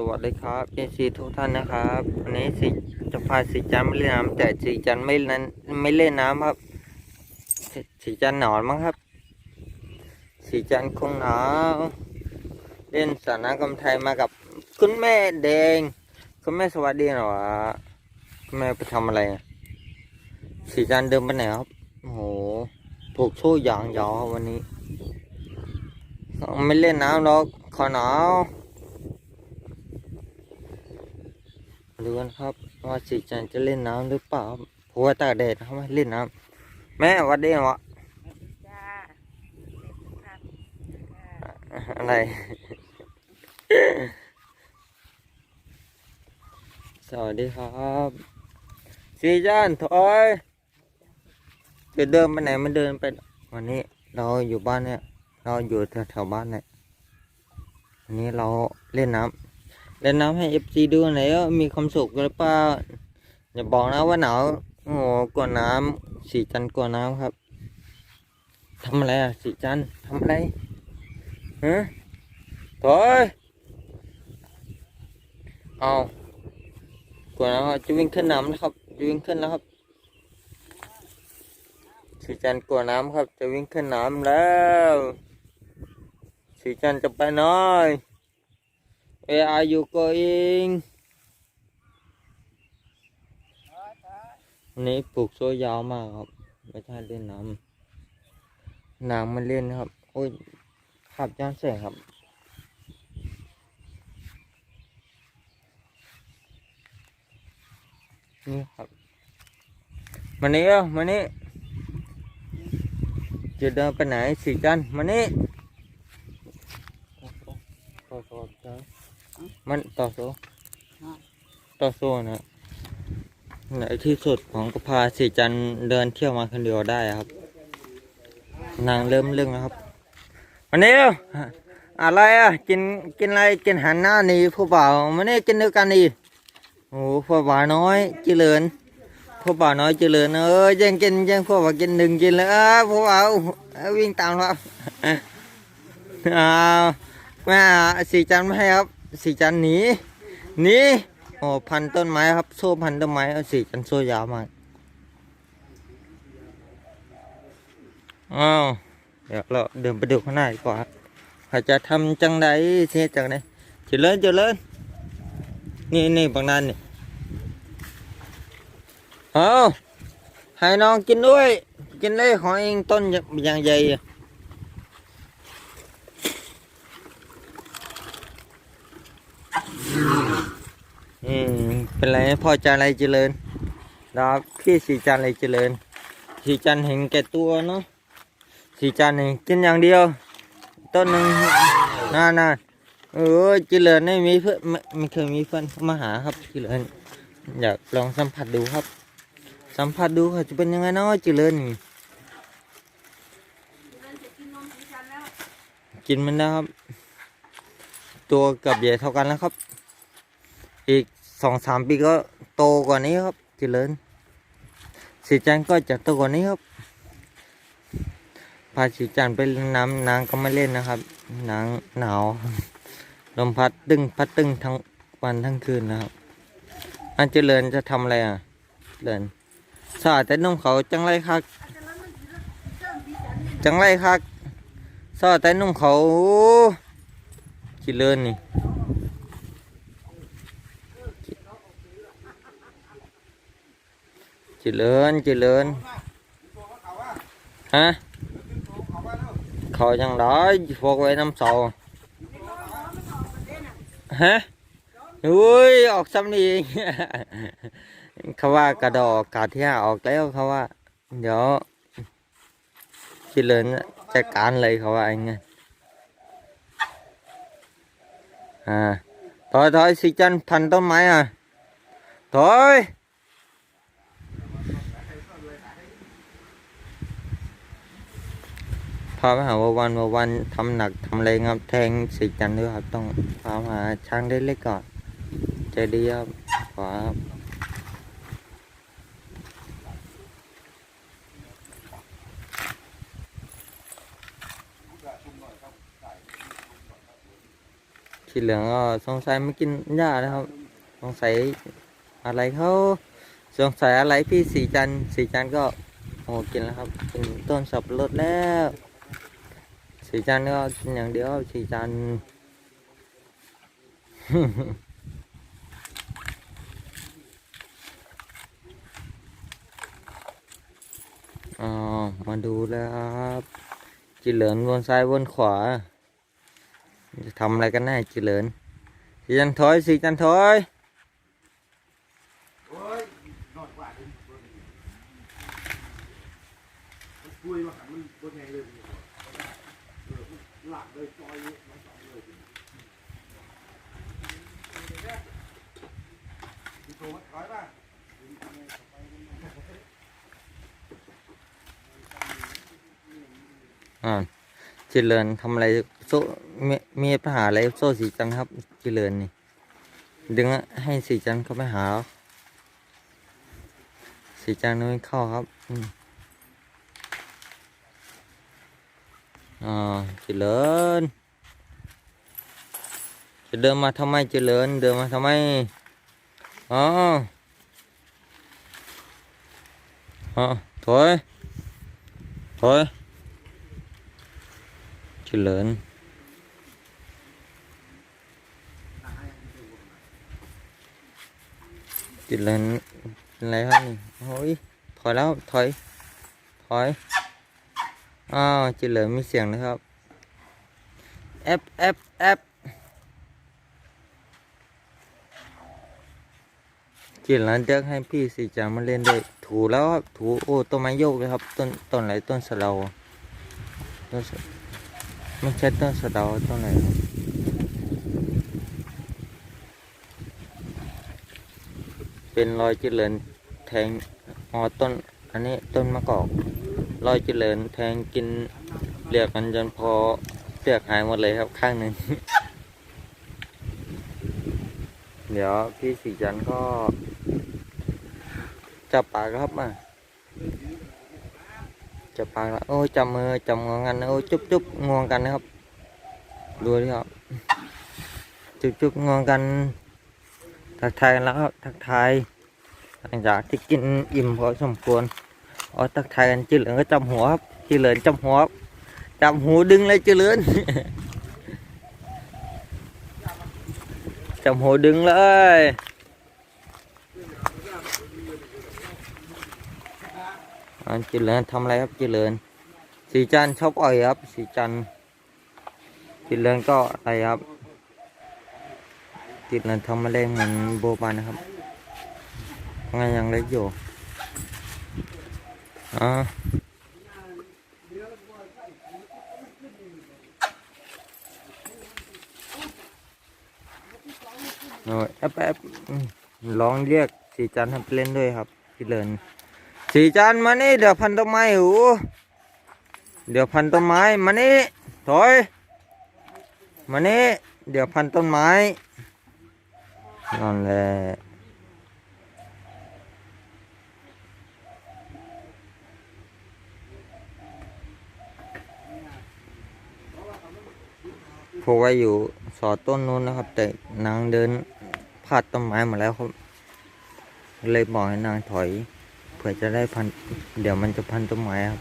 สวัสดีครับเอซีทุกท่านนะครับวันนี้สีจะพาสีจันไม่เล่นน้ำแต่สีจันไม่นั้นไม่เล่นน้ำครับสสีจันหนอนมั้งครับ สีจันคงหนาวเล่นสระน้ำกำไทยมากับคุณแม่แดงคุณแม่สวัสดีหน่อยคุณแม่ไปทำอะไรสีจันเดินไปไหนครับโอ้โหผูกโซ่ยางยาววันนี้ ไม่เล่นน้ำหรอกขอหนาวมา ดูกันครับว่าสีจันทร์จะเล่นน้ำหรือเปล่าครับเพราะว่าตากแดดเขาไม่ให้เล่นน้ำแม่หวัดดีวะจ้าเด็กครับอะไรสวัสดีครับสีจันทร์ถอยจะเดินไปไหนมันเดินไปวันนี้เราอยู่บ้านเนี่ย เราอยู่แถวๆบ้านเนี่ยวันนี้เราเล่นน้ำ เล่นน้ำให้เอฟซีดูหน่อยว่ามีความสุขหรือเปล่าอย่าบอกนะว่าหนาวโอ้โหกลัวน้ำสีจันกลัวน้ำครับทำอะไรอะสีจันทำอะไรฮะถอยเอากลัวน้ำจะวิ่งขึ้นน้ำนะครับจะวิ่งขึ้นแล้วครับสีจันกลัวน้ำครับ จะวิ่งขึ้นน้ำแล้วสีจันจะไปหน่อย Where are you going วันนี้ปลูกโซ่ยาวมากครับ ไม่ใช่เล่นน้ำน้ำมันเล่นครับ โอ้ยขับย้อนแสงครับ นี่ครับมานี่เอ้ามานี่จะเดินไปไหนสีจันมานี่ต่อโซ่จ้ะ มันต่อโซ่ต่อโซ่นะในที่สุดของก็พาสีจันทร์เดินเที่ยวมาคนเดียวได้ครับ นางเริ่มเรื่องแล้วครับวันนี้อะไรอะกินกินอะไรกินหันหน้าหนีผู้บ่าวมันนี่กินด้วยกันดีโอ้ผู้บ่าวน้อยเจริญผู้บ่าวน้อยเจริญเออยังกินยังผู้บ่าวกินหนึ่งกินเลยเออผู้บ่าววิ่งตามครับอ้าวแม่สีจันทร์ไม่ให้ครับ สีจันหนีหนีโอ้พันต้นไม้ครับ โซ่พันต้นไม้เอาสีจันโซ่ยาวมากอ้าวเดี๋ยวเราเดินไปดูข้างหน้าดีกว่าเขาจะทำจังไดเสียจังไดเจริญเจริญนี่นี่บางนั้นนี่เอาให้น้องกินด้วย กินเลยของเองต้นอย่างใหญ่ อืมเป็นไรพ่อจันอะไรเจริญครับพี่สีจันอะไรเจริญสีจันเห็นแก่ตัวเนาะสีจันนี่กินอย่างเดียว ต้นหนึ่งน่าน่าเออเจริญไม่มีเพื่อนไม่ไม่เคยมีเพื่อนมาหาครับเจริญอยากลองสัมผัสดูครับ สัมผัสดูเขาจะเป็นยังไงเนาะเจริญกินมันนะครับ ตัวกับใหญ่เท่ากันแล้วครับ อีก สองสามปีก็โตกว่านี้ครับเจริญสีจันก็จะโตกว่านี้ครับพาสีจันไปนน้ำนางก็ไม่เล่นนะครับนางหนาวลมพัดตึงพัดตึงทั้งวันทั้งคืนนะครับ อันเจริญจะทำอะไรอะเจริญสาดแต่นุ่มเขาจังไรคักจังไรคักสาดแต่นุ่มเขาเจริญนี่ เจริญเจริญฮะเขายังได้พวกไว้น้ำเสาฮะอุ้ยออกซ้ำนี่เขาว่ากระดอกกาที่ห้าออกแล้วเขาว่า เดี๋ยวเจริญจัดการเลยเขาว่าอย่างเงี้ยอ่าถอยถอยสิจันพันต้นไม้อะถอย พามาหาวันวันวันทำหนักทำแรงครับแทงสีจันทร์ด้วยครับ ต้องพามาหาช้างเล็กๆก่อนใจดีครับขวาครับสีสีเหลืองก็สงสัยไม่กินหญ้านะครับ สงสัยอะไรเขาสงสัยอะไรพี่สีจันทร์สีจันทร์ก็โอ้กินแล้วครับ กินต้นสับปะรดแล้ว สีจันก็กินอย่างเดียวสีจันอ๋อมาดูแล้วครับจิเหลินวนซ้ายวนขวาจะทำอะไรกันแน่จิเหลินสีจันทร์ถอยสีจันทร์ถอย คุยมาหันมันบนไงเลยหลักเลยซอยนี้มาสองเลยพี่โทรมาถอยป่ะ อ่าจิ เหลินทำอะไรโซ่มีมีปัญหาอะไรโซ่สีจันครับจเหลินนี่ดึงให้สีจันเข้าไปหาสีจันทร์ไม่เข้าครับอืมอ่าจิเหลินจะเดินมาทำไมเหลินเดินมาทำไมอ๋ออ๋อถอยถอย เจริญเจริญเป็นไรครับนี่โอ้ยถอยแล้วถอยถอยอ้าวเจริญมีเสียงนะครับแอปแอปแอปเจริญเลือกให้พี่สีจามาเล่นด้วยถูแล้วครับถูโอ้ต้นไม้โยกเลยครับต้นต้นไหนต้นสะเดาต้น ไม่ใช่ต้นสะเดาต้นไหนครับเป็นรอยเจริญแทงอ๋อต้น อันนี้ต้นมะกอก รอยเจริญแทงกินเปลือกมันจนพอเปลือกหายหมดเลยครับข้างหนึ่งเดี๋ยวพี่สีจันทร์ก็จับปลาครับมา จับปากแล้วโอ้ยจับมือจับงวงกันโอ้ยจุ๊บจุ๊บงวงกันนะครับดูดิครับจุ๊บจุ๊บงวงกันทักทายกันแล้วครับทักทายหลังจากที่กินอิ่มพอสมควรอ๋อทักทายกันจืดเหลืองก็จับหัวครับจืดเหลืองจับหัวครับจับหูดึงเลยจืดเหลืองจับหูดึงเลย อ่าจืดเลืองทำอะไรครับเหลืองสีจันทร์ชอบอ่อยครับ สีจันทร์จืดเลืองก็อะไรครับจืดเหลืองทำอะไรเหมือนโบบานนะครับงานยังเล็กอยู่อ่าโอ้ยแอปแอปอืมลองเรียกสีจันทร์ให้ไปเล่นด้วยครับพี่เลิน สีจันทร์มานี่เดี๋ยวพันต้นไม้หูเดี๋ยวพันต้นไม้มานี่ถอยมานี่เดี๋ยวพันต้นไม้นั่นแหละพราะว่าอยู่สอต้นนู้นนะครับ แต่นางเดินพลาดต้นไม้มาแล้วครับเลยบอกให้นางถอย เผื่อจะได้พัน เดี๋ยวมันจะพันต้นไม้ครับ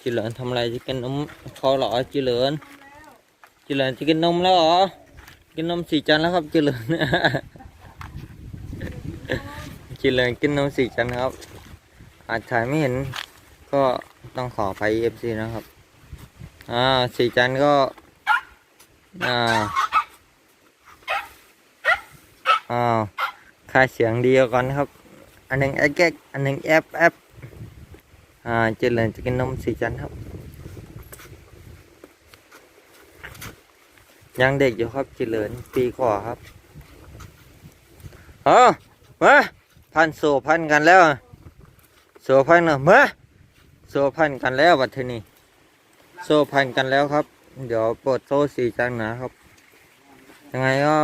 จิเหลินทำอะไรจะกินนมเขาหรอจิเหลินจิเหลินจะกินนมแล้วเหรอกินนมสีจันแล้วครับจิเหลินกินเลยกินนมสีจันครับ อาจถ่ายไม่เห็นก็ต้องขอไปเอฟซีนะครับ อ่าสีจันทร์ก็ อ่าอ้าวค่าเสียงดีกว่าก่อนครับ อันหนึ่งแอ๊กแอ๊กอันหนึ่งแอปแอปอ่าเจริญจะกินนมสีจันทร์ครับ ยังเด็กอยู่ครับเจริญปีกว่าครับเออมาพันโซพันกันแล้วโซพันเนอะมาโซพันกันแล้ววัดทีนี้ โซ่พันกันแล้วครับ เดี๋ยวปลดโซ่สีจังนะครับ ยังไงก็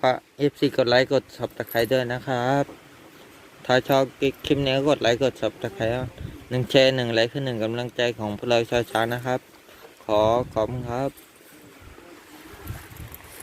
ฝากเอฟซีกดไลค์กดสับตะไคร้ด้วยนะครับ ถ้าชอบคลิปนี้ก็กดไลค์กด s u b s c r i b ์หนึ่งแชร์หนึ่งไลค์คือหนึ่งกำลังใจของพวกเราชาวช้างนะครับ ขอขอบคุณครับ